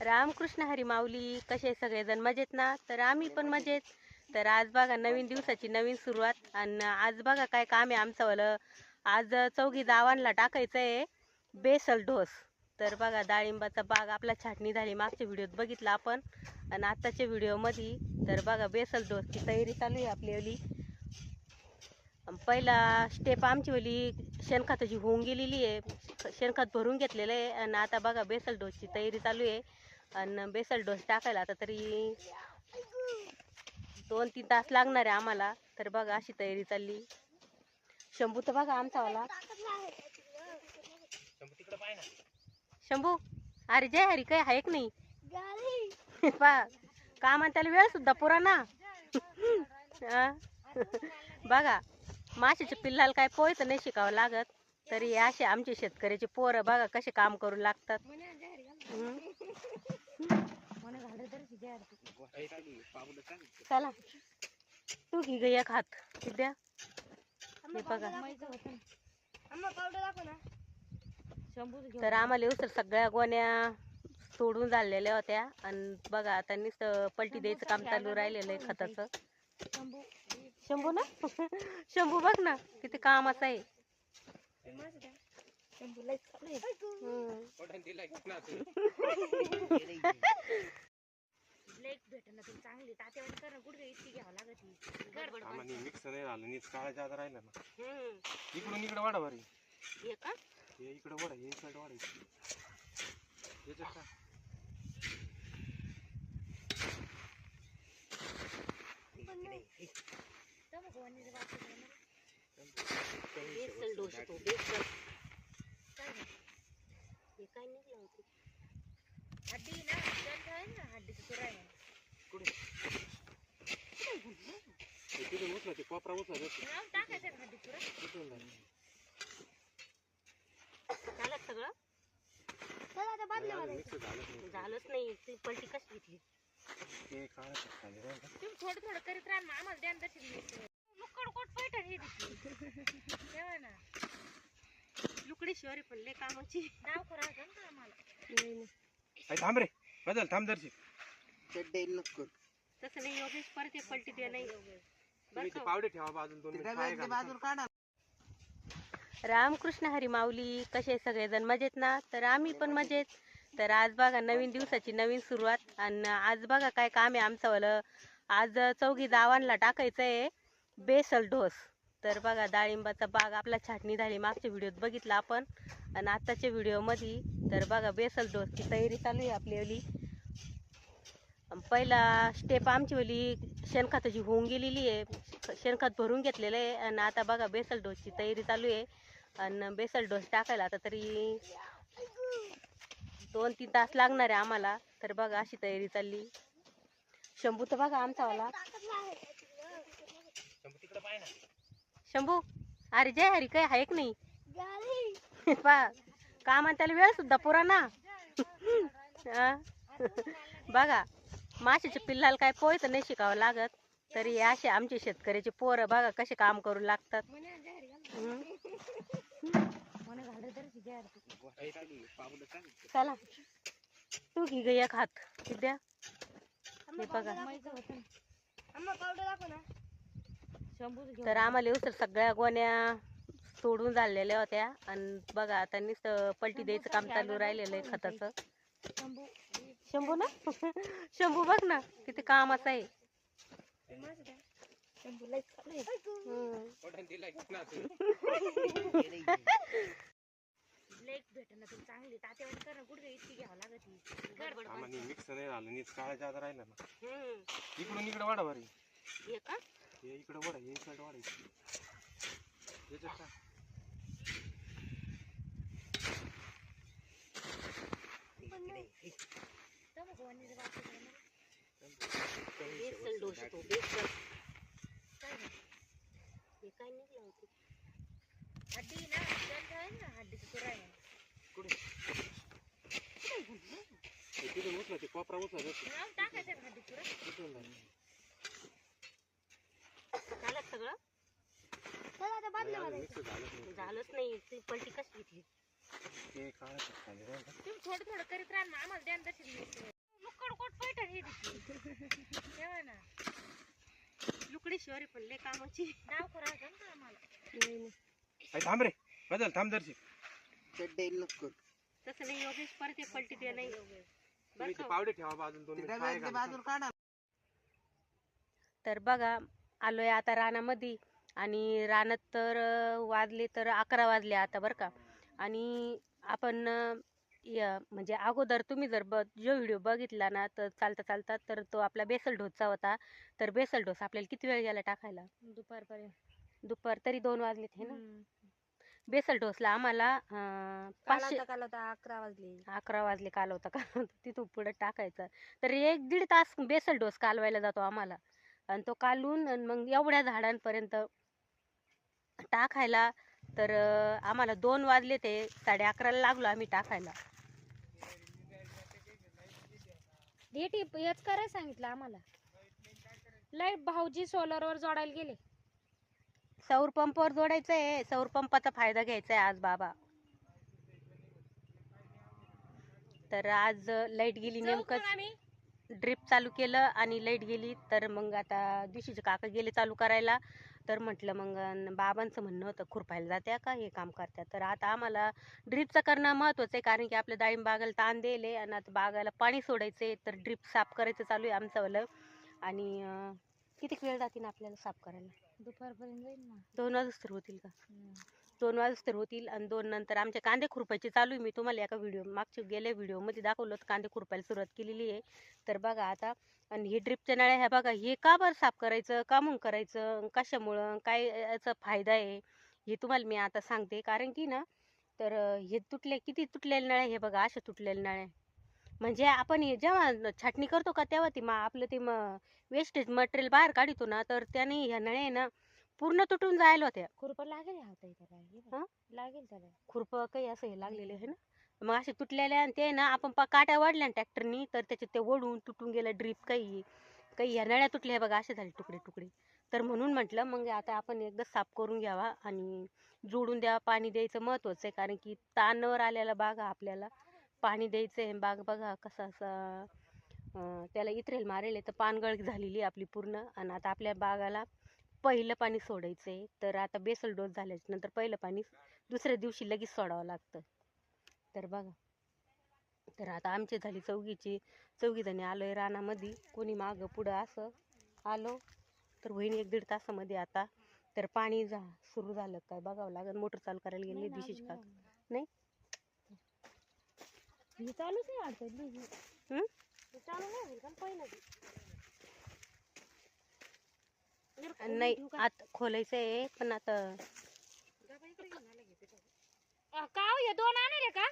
रामकृष्ण हरी माऊली कसे सगळेजण? मजेत ना? तर आम्ही पण मजेत. तर आज बघा नवीन दिवसाची नवीन सुरुवात. आणि आज बघा काय काम आहे आमचं. आज चौघी जावांना टाकायचं आहे बेसल डोस. तर बघा डाळिंबाचा बाग आपला छाटणी झाली. मागच्या व्हिडिओत बघितला आपण. आणि आत्ताच्या व्हिडिओमध्ये तर बघा बेसल डोसची तयारी चालू आहे आपली. पहिला स्टेप आमची वाली शेणखताची होऊन गेलेली आहे शेणखत भरून घेतलेलं आहे. आणि आता बघा बेसल डोसची तयारी चालू आहे. आणि बेसल डोस टाकायला आता तरी दोन तीन तास लागणार आहे आम्हाला. तर बघा अशी तयारी चालली. शंभू तर बघा आमचावाला शंभू अरे जय हरी काय आहे नाही? पा काम आणि त्याला वेळ सुद्धा पुरा ना. बघा. माशाच्या पिल्लाला काय पोयचं नाही शिकावं लागत. तरी असे आमचे शेतकऱ्याचे पोरं बघा कसे काम करू लागतात. चला. तू घे ग एक हात. हे बघा. तर आम्हाला उसर सगळ्या गोण्या सोडून झालेल्या होत्या. आणि बघा आता नुसतं पलटी द्यायचं काम चालू राहिलेलं आहे खताचं. शंभू ना? शंभू बघ ना किती कामाचं आहे. आम्हाला मिक्स नाही झालं राहिला ना. इकडून इकडे वाढा भारी हे का? हे इकडे वाढा हे साईड वाढायची याच्यात का बेसल डोस तो बेसल हे काय निघलं होतं हे तिथून उचला ते कोपरा उचला त्याची. उचलून धरा. झालं सगळं नाही, झालंच नाही. ती पलटी कशी घेतली ते थोडं थोडं करीत राहा आम्हाला द्यान तशी लुकड कोट पैठण हे तेव्हा ना. लुकडी शिवारी पण लय कामाची. नाव करायचं ना आम्हाला नाही थांब रे. बदल थांब दर्शी तसं नाही योगेश परत एक पलटी दे नाही. तुम्ही ते पावडे ठेवा बाजून दोन मिनिट. पाय घाला. रामकृष्ण हरी माऊली कसे सगळेजण? मजेत ना? तर आम्ही पण मजेत. तर आज बघा नवीन दिवसाची नवीन सुरुवात. आणि आज बघा काय काम आहे आमचं वालं. आज चौघी जावांना टाकायचं आहे बेसल डोस तर बघा डाळिंबाचा बाग आपला छाटणी झाली. मागच्या व्हिडिओत बघितला आपण. आणि आत्ताच्या व्हिडिओमध्ये तर बघा बेसल डोसची तयारी चालू आहे आपली वाली पहिला स्टेप आमची वाली शेणखताची होऊन गेलेली आहे. शेणखत भरून घेतलेलं आहे. आणि आता बघा बेसल डोसची तयारी चालू आहे. आणि बेसल डोस टाकायला आता तरी दोन तीन तास लागणार आहे आम्हाला. तर बघा अशी तयारी चालली. शंभू तर बघा आमचावाला शंभू अरे जय हरी काय आहे की नाही? पा काम आणि त्याला वेळ सुद्धा पुरा ना? हा? बघा माशाच्या पिल्लाला काय पोहायचं नाही शिकावं लागत तरी हे असे आमचे शेतकऱ्याचे पोरं बघा कसे काम करू लागतात. चला तू घे ग एक हात. विद्या हे बघा आम्हाला पावडर दाखव ना शंभूच तर आम्हाला उसर सगळ्या गोण्या सोडून झालेल्या होत्या. आणि बघा आता नुसतं पलटी द्यायचं काम चालू राहिलेलं आहे खताचं. शंभू. ना? शंभू बघ ना किती कामाचं आहे. ही. मिक्स नाही. झालं राहिला ना. हम्म. इकडून इकडे वाढा भारी हे हे इकडे वाढा हे साईड वाढायची याच्यात. बेसल तो बेसल. काय? हे काय निघलं होतं? हड्डी ना दंत आहे ना हड्डीचं तुरा आहे. कुठे? हे तिथून उचला ते कोपरा उचला. टाकायचं का हड्डी तुरा उचलून. झालं सगळं? चला आता अजून झालंच नाही. ती पलटी कशी घेतली? ते खाली? तुम्ही थोडं थोडं करीत राहा ना आम्हाला द्या ना तशी. लुक्कड कोट पैठण हे दिसली तेव्हा ना लुकडी शिवारी पण लय कामाची. नाव करा ना आम्हाला. अरे थांब रे. बदल थांब दर्शी तसं नाही योगेश परत एक पलटी दे नाही. तुम्ही ते पावडे ठेवा दोन मिनिट पाय घाला. तर बघा आलोय आता रानामध्ये. आणि रानात तर वाजले तर अकरा वाजले आता बरं का. आणि आपण या म्हणजे अगोदर तुम्ही जर ब जो व्हिडिओ बघितला ना तर चालता चालता तर तो आपला बेसल डोसचा होता. तर बेसल डोस आपल्याला किती वेळ गेला टाकायला? दुपारपर्यंत. दुपार तरी दोन वाजलेत हे ना? बेसल डोसला आम्हाला पाचशे काल होता अकरा वाजले. अकरा वाजले काल होता का तिथून पुढे टाकायचा. तर एक दीड तास बेसल डोस कालवायला जातो आम्हाला. आणि तो कालून अन मग एवढ्या झाडांपर्यंत टाकायला. तर आम्हाला दोन वाजले ते साडे अकराला लागलो आम्ही टाकायला. हेच करायला सांगितलं आम्हाला. लाइट भाऊजी सोलरवर जोडायला गेले. सौर पंपावर जोडायचं आहे सौर पंपाचा फायदा घ्यायचा आहे आज बाबा. तर आज लाइट गेली नेमकं ड्रिप चालू केलं आणि लाइट गेली तर मग आता दिवशीचे काका गेले चालू करायला. तर म्हटलं मग बाबांचं म्हणणं होतं खुरपायला जात्या का हे काम करत्या. तर आता आम्हाला ड्रिपचं करणं महत्त्वाचं आहे कारण की आपल्या डाळिंब बागाला ताण दिले आणि आता बागाला पाणी सोडायचं आहे तर ड्रिप साफ करायचं चालू आहे आमचं आणि किती वेळ जातील आपल्याला साफ करायला? दुपारपर्यंत जाईल ना. दोन वाजता होतील का? दोन वाजूस तर होतील आणि दोन नंतर आमच्या कांदे खुरपायचे चालू आहे. मी तुम्हाला एका व्हिडिओ मागच्या गेल्या व्हिडिओमध्ये दाखवलं तर कांदे खुरपायला सुरुवात केलेली आहे. तर बघा आता आणि हे ड्रिपच्या नळ्या ह्या बघा हे का बरं साफ करायचं का म्हणून करायचं कशामुळं काय याचा फायदा आहे हे तुम्हाला मी आता सांगते. कारण की ना तर हे तुटले किती तुटलेल्या नळ्या हे बघा अशा तुटलेल्या नळ्या म्हणजे आपण हे जेव्हा छाटणी करतो का तेव्हा ती मग आपलं ते मग वेस्टेज मटेरियल बाहेर काढतो ना तर त्याने ह्या नळ्या आहे ना पूर्ण तुटून जायला होत्या. खुरपा लागेल हाता? लागेल त्याला. खुरपं काही असं हे लागलेलं आहे ना? मग असे तुटलेले आणि ते ना आपण पा काट्या वाढल्या ट्रॅक्टरनी तर त्याच्यात ते ओढून तुटून गेलं ड्रीप काही काही ह्या नळ्या तुटल्या बघा असे झाले तुकडे तुकडे तर म्हणून म्हटलं मग आता आपण एकदा साफ करून घ्यावा आणि जोडून द्यावा पाणी द्यायचं महत्त्वाचं आहे कारण की ताणावर आलेला बाग हा आपल्याला. पाणी द्यायचं आहे बाग बघा कसा असा त्याला इत्रेल मारेल तर पानगळ झालेली आपली पूर्ण. आणि आता आपल्या बागाला पहिलं पाणी सोडायचं. आहे तर आता बेसल डोस झाल्याच्यानंतर पहिलं पाणी दुसऱ्या दिवशी लगेच सोडावं लागतं. तर बघा. तर आता आमची झाली चौघीची. चौघी जणी आलोय रानामध्ये. कोणी मागं पुढं असं आलो. तर होईन एक दीड तासामध्ये आता. तर पाणी जा सुरू झालं. काय बघावं लागेल. मोटर चालू करायला गेली दिवशीची का? नाही? चालूच नाही नाही आता खोलायचं आहे पण आता का हो, हे दोन आणले का?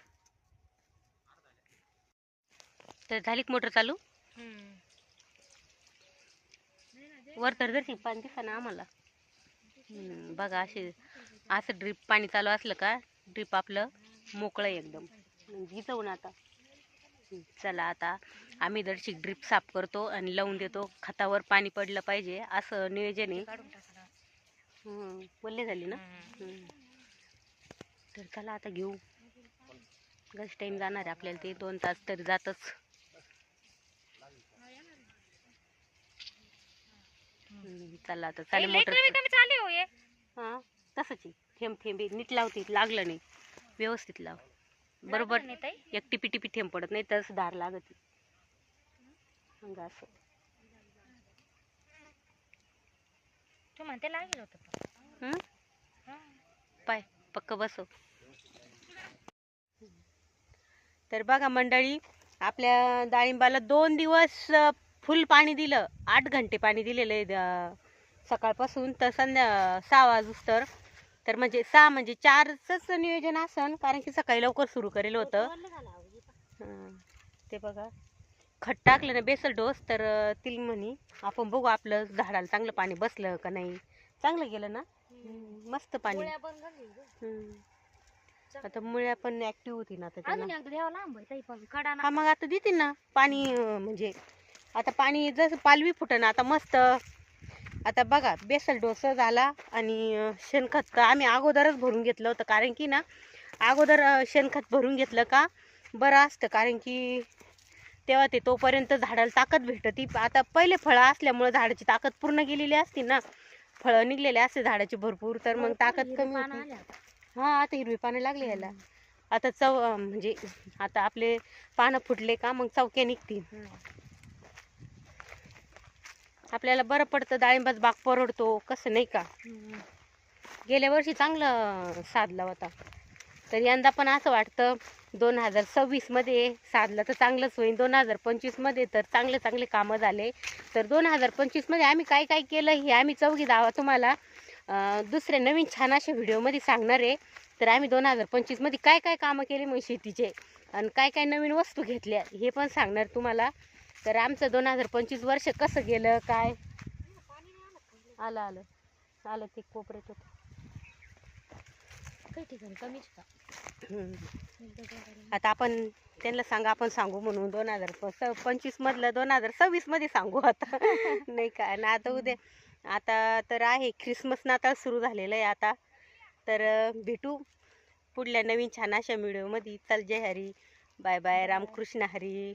तर झाली मोटर चालू? वर तर जर पाणी दिसा ना आम्हाला. हम्म, बघा असे असं ड्रीप पाणी चालू असलं का ड्रीप आपलं मोकळं एकदम. म्हणजे जाऊन आता. चला आता आम्ही दरशी ड्रीप साफ करतो आणि लावून देतो खतावर पाणी पडलं पाहिजे असं नियोजन आहे. वल्ले झाली ना. तर चला आता घेऊ. गस टाईम जाणार आहे आपल्याला ते दोन तास तरी जातच. चला आता चालेल मोटर हो हे. हा तसंच थेंब थेंबी नीट लावते लागलं नाही. व्यवस्थित लाव. बरोबर. लागलं नाही ताई? एक टिपी टिपी थेंब पडत नाही तरच धार लागत असं. तू म्हणते लागेल होतं. पाय पक्क बसव. तर बघा मंडळी आपल्या डाळिंबाला दोन दिवस फुल पाणी दिलं. आठ घंटे पाणी दिलेलं आहे सकाळपासून. तर संध्या सहा वाजूस तर. तर म्हणजे सहा म्हणजे चारचंच नियोजन असन कारण की सकाळी लवकर सुरू करेल होतं. हं, ते बघा. खत टाकलं ना बेसल डोस तर तिला म्हणी आपण बघू आपलं झाडाला चांगलं पाणी बसलं का नाही. चांगलं गेलं ना? मस्त पाणी. आता मुळ्या पण ऍक्टिव्ह होती ना आता हा मग आता देतील ना. पाणी म्हणजे आता पाणी जसं पालवी फुटन आता मस्त आता बघा बेसल डोसा झाला आणि शेणखत तर आम्ही अगोदरच भरून घेतलं होतं. कारण की ना अगोदर शेणखत भरून घेतलं का बरं असतं. कारण की तेव्हा ते तोपर्यंत झाडाला ताकद भेटती. आता पहिले फळं असल्यामुळे झाडाची ताकद पूर्ण गेलेली असते ना. फळं निघलेले असते झाडाची भरपूर तर मग ताकद कमी. हा आता हिरवी पानं लागली याला. आता चव म्हणजे आता आपले पानं फुटले का मग चौक्या निघतील. आपल्याला बरं पडतं डाळिंबाच बाग परवडतो कसं नाही का. गेल्या वर्षी चांगलं साधला होता. तर यंदा पण असं वाटतं दोन हजार सव्वीसमध्ये साधलं तर चांगलंच होईल. दोन हजार पंचवीसमध्ये तर चांगले चांगले कामं झाले. तर दोन हजार पंचवीसमध्ये आम्ही काय काय केलं हे आम्ही चौघी दावा तुम्हाला दुसऱ्या नवीन छान अशा व्हिडिओमध्ये सांगणार आहे. तर आम्ही दोन हजार पंचवीसमध्ये काय काय कामं केली मग शेतीचे? आणि काय काय नवीन वस्तू घेतल्या हे पण सांगणार तुम्हाला. तर आमचं दोन हजार पंचवीस वर्ष कसं गेलं काय? आलं आलं. आलं ते कोपऱ्यात होतं. काही ठिकाणी कमीच का? हम्म. एकदा जोडायला. आता आपण त्यांना सांगा आपण सांगू म्हणून दोन हजार पंचवीस मधलं दोन हजार सव्वीसमध्ये सांगू आता. नाही का? आणि आता उद्या आता तर आहे ख्रिसमस नाताळ सुरू झालेलं आहे आता. तर भेटू पुढल्या नवीन छान अशा व्हिडिओमध्ये चल जय हरी. Bye bye. रामकृष्ण हरी.